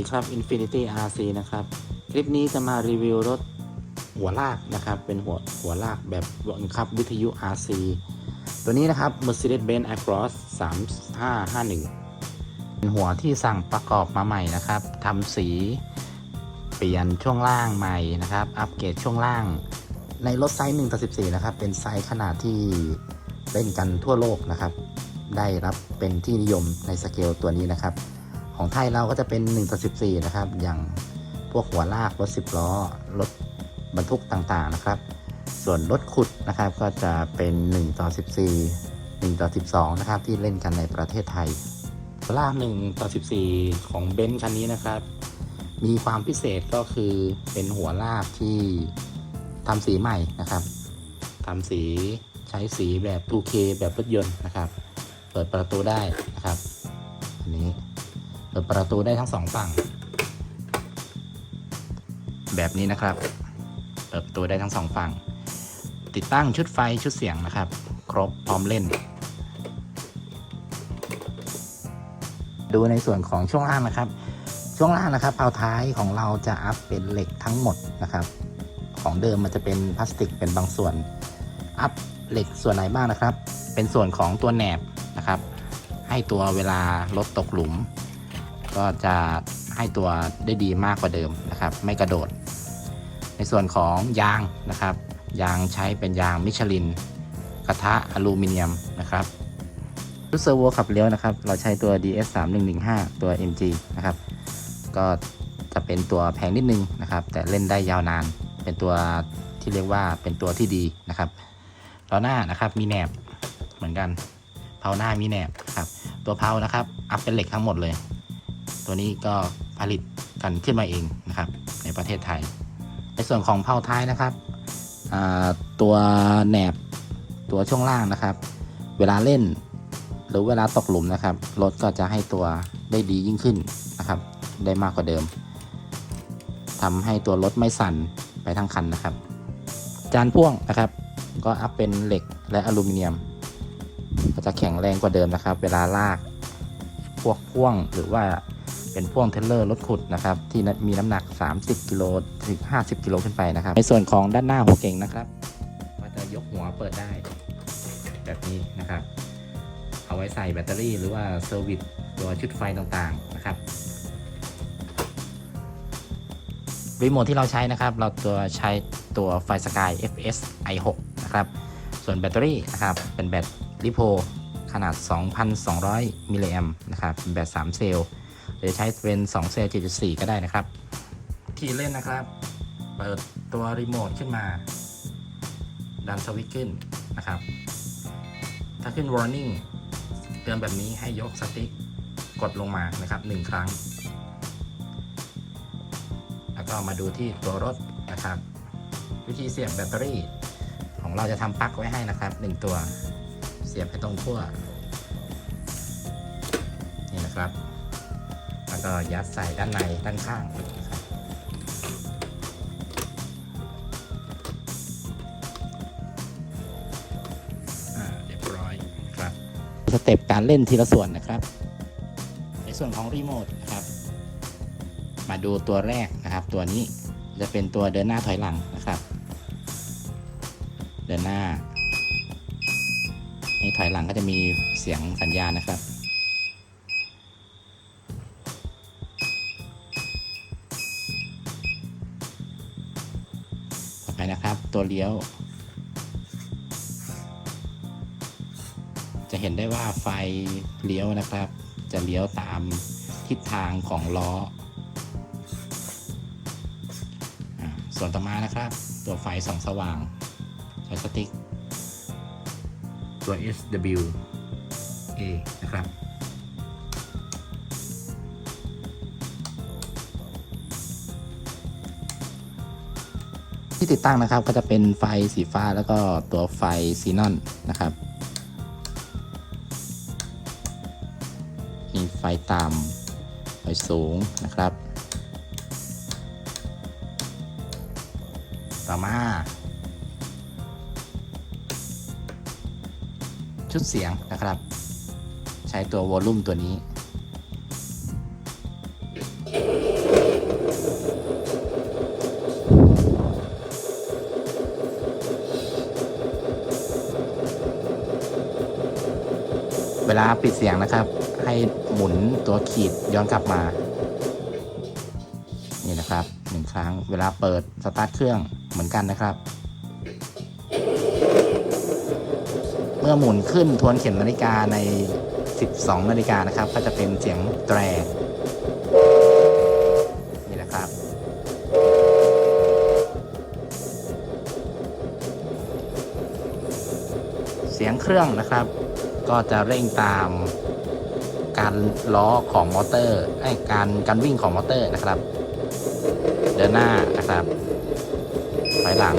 ดีครับ Infinity RC นะครับ คลิปนี้จะมารีวิวรถหัวลากนะครับ เป็นหัวหัวลากแบบบังคับวิทยุ RC ตัวนี้นะครับ Mercedes-Benz Actros 3551 เป็นหัวที่สั่งประกอบมาใหม่นะครับทำสีเปลี่ยนช่วงล่างใหม่นะครับ อัปเกรดช่วงล่าง ในรถไซส์1ต่อ14 นะครับ เป็นไซส์ขนาดที่เล่นกันทั่วโลกนะครับ ได้รับเป็นที่นิยมในสเกลตัวนี้นะครับ ของไทยเราก็จะเป็น1ต่อ14 นะครับ อย่างพวกหัวลากรถ10ล้อรถบรรทุกต่างๆนะครับ ส่วนรถขุดนะครับก็จะเป็น1ต่อ14 1ต่อ12 นะครับ ที่เล่นกันในประเทศไทยหัวลาก1ต่อ14 ของเบนซ์คันนี้นะครับ มีความพิเศษก็คือเป็นหัวลากที่ทำสีใหม่นะครับทำสีใช้สีแบบ 2K แบบรถยนต์นะครับ เปิดประตูได้นะครับ อันนี้ เปิดประตูได้ทั้งสองฝั่ง แบบนี้นะครับ เปิดประตูได้ทั้งสองฝั่ง ติดตั้งชุดไฟชุดเสียงนะครับ ครบพร้อมเล่น ดูในส่วนของช่วงล่างนะครับ ช่วงล่างนะครับเผาท้ายของเราจะอัพเป็นเหล็กทั้งหมดนะครับ ของเดิมมันจะเป็นพลาสติกเป็นบางส่วน อัพเหล็กส่วนไหนบ้างนะครับ เป็นส่วนของตัวแหนบนะครับ ให้ตัวเวลารถตกหลุม ก็จะให้ตัวได้ดีมากกว่าเดิมนะครับ ไม่กระโดด ในส่วนของยางนะครับ ยางใช้เป็นยางมิชลิน กระทะอลูมิเนียมนะครับชุดเซอร์โวขับเลี้ยวนะครับ เราใช้ตัว DS 3 1 1 5ตัว MG นะครับ ก็จะเป็นตัวแพงนิดนึงนะครับ แต่เล่นได้ยาวนาน เป็นตัวที่เรียกว่าเป็นตัวที่ดีนะครับล้อหน้านะครับมีแหนบเหมือนกัน เพาหน้ามีแหนบครับ ตัวเพานะครับ อัพเป็นเหล็กทั้งหมดเลย ตัวนี้ก็ผลิตกันขึ้นมาเองนะครับ ในประเทศไทย ในส่วนของเพาท้ายนะครับตัวแหนบตัวช่วงล่างนะครับ เวลาเล่น หรือเวลาตกหลุมนะครับรถก็จะให้ตัวได้ดียิ่งขึ้นนะครับ ได้มากกว่าเดิมทำให้ตัวรถไม่สั่นไปทั้งคันนะครับ จานพ่วงนะครับ ก็อัพเป็นเหล็กและอลูมิเนียม ก็จะแข็งแรงกว่าเดิมนะครับ เวลาลากพวกพ่วงหรือว่า เป็นพ่วงเทรลเลอร์รถขุดนะครับที่มีน้ำหนัก 30กิโลถึง 50กิโลขึ้นไปนะครับ ในส่วนของด้านหน้าหัวเก่งนะครับก็จะยกหัวเปิดได้ แบบนี้นะครับ เอาไว้ใส่แบตเตอรี่หรือว่าเซอร์วิสตัวชุดไฟต่างๆนะครับรีโมทที่เราใช้นะครับ เราตัวใช้ตัวไฟสกาย FS i6 นะครับ ส่วนแบตเตอรี่นะครับ เป็นแบตลิโพขนาด 2,200 มิลลิแอมนะครับ เป็นแบต 3 เซลล์ หรือใช้เป็น2เซลล์7.4 ก็ได้นะครับ ทีเล่นนะครับ เปิดตัวรีโมทขึ้นมา ดันสวิตช์ขึ้นนะครับ ถ้าขึ้น warning เตือนแบบนี้ให้ยกสติ๊กกดลงมานะครับ1ครั้ง แล้วก็มาดูที่ตัวรถนะครับ วิธีเสียบแบตเตอรี่ ของเราจะทำปลั๊กไว้ให้นะครับ 1 ตัวเสียบไปตรงขั้วนี่นะครับ แล้วก็ยัดใส่ด้านในด้านข้างครับอ่าเรียบร้อยครับสเต็ปการเล่นทีละส่วนนะครับ ในส่วนของรีโมทนะครับ มาดูตัวแรกนะครับ ตัวนี้จะเป็นตัวเดินหน้าถอยหลังนะครับ เดินหน้าในถอยหลังก็จะมีเสียงสัญญาณนะครับ ไปนะครับ ตัวเลี้ยว จะเห็นได้ว่าไฟเลี้ยวนะครับ จะเลี้ยวตามทิศทางของล้อ ส่วนต่อมานะครับ ตัวไฟส่องสว่างใช้สติ๊กตัว SW A นะครับ ที่ติดตั้งนะครับก็จะเป็นไฟสีฟ้าแล้วก็ตัวไฟซีนอนนะครับมีไฟต่ำไฟสูงนะครับ ต่อมาชุดเสียงนะครับ ใช้ตัววอลลุ่มตัวนี้ เวลาปิดเสียงนะครับ ให้หมุนตัวขีดย้อนกลับมา นี่นะครับหนึ่งครั้งเวลาเปิดสตาร์ทเครื่องเหมือนกันนะครับ เมื่อหมุนขึ้นทวนเข็มนาฬิกาใน 12 นาฬิกานะครับ ก็จะเป็นเสียงแตรนี่นะครับ เสียงเครื่องนะครับ ก็จะเร่งตามการล้อของมอเตอร์ไอ้การการวิ่งของมอเตอร์นะครับ เดินหน้านะครับถอยหลัง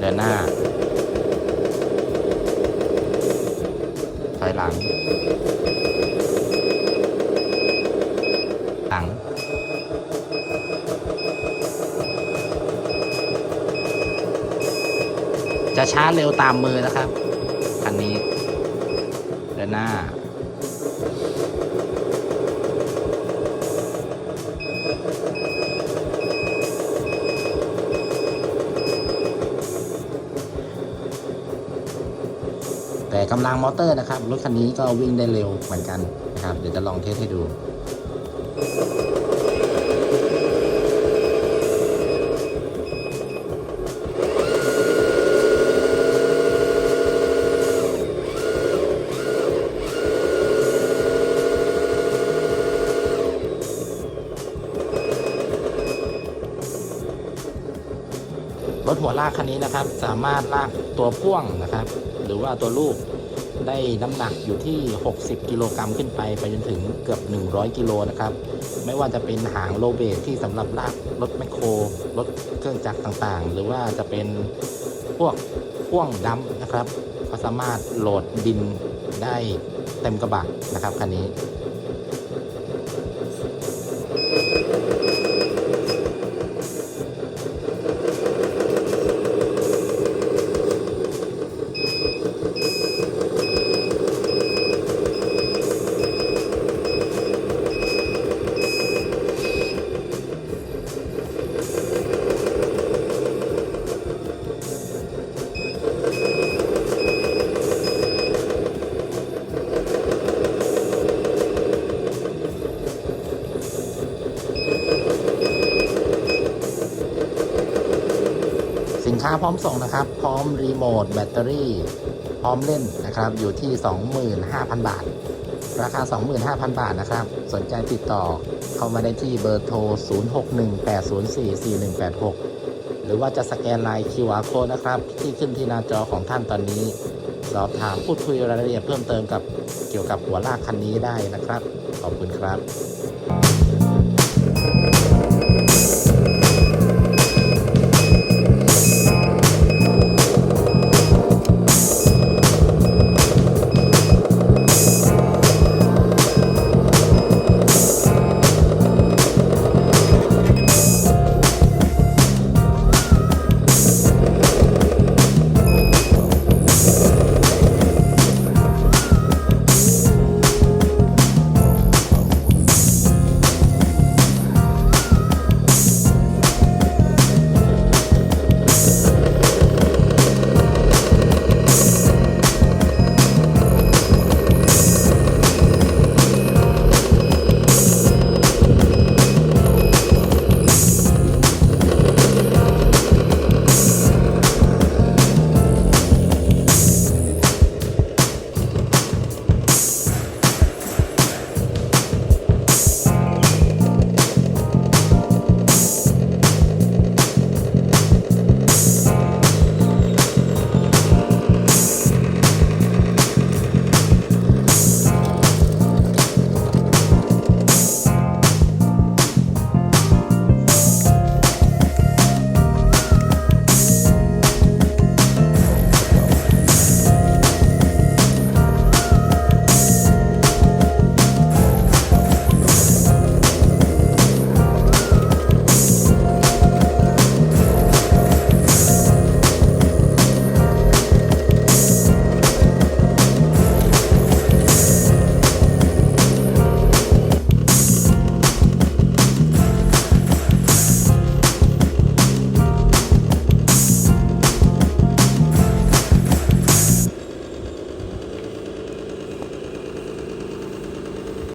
เดินหน้า ถอยหลัง หลัง จะช้าเร็วตามมือนะครับ คันนี้เดินหน้า แต่กำลังมอเตอร์นะครับ รถคันนี้ก็วิ่งได้เร็วเหมือนกันนะครับ เดี๋ยวจะลองเทสให้ดู หัวลากคันนี้นะครับ สามารถลากตัวพ่วงนะครับ หรือว่าตัวลูกได้น้ำหนักอยู่ที่ 60 กิโลกรัมขึ้นไปไปจนถึงเกือบ 100 กิโลนะครับ ไม่ว่าจะเป็นหางโลเบสที่สำหรับลากรถแมคโครรถเครื่องจักรต่างๆ หรือว่าจะเป็นพวกพ่วงดัมนะครับก็สามารถโหลดดินได้เต็มกระบะนะครับคันนี้าพร้อมส่งนะครับ พร้อมรีโมทแบตเตอรี่ พร้อมเล่นนะครับ อยู่ที่ 25,000 บาท ราคา 25,000 บาทนะครับ สนใจติดต่อเข้ามาได้ที่เบอร์โทร 0618044186 หรือว่าจะสแกนไลน์ QR code นะครับ ที่ขึ้นที่หน้าจอของท่านตอนนี้ สอบถามพูดคุยรายละเอียดเพิ่มเติมกับเกี่ยวกับหัวลากคันนี้ได้นะครับ ขอบคุณครับ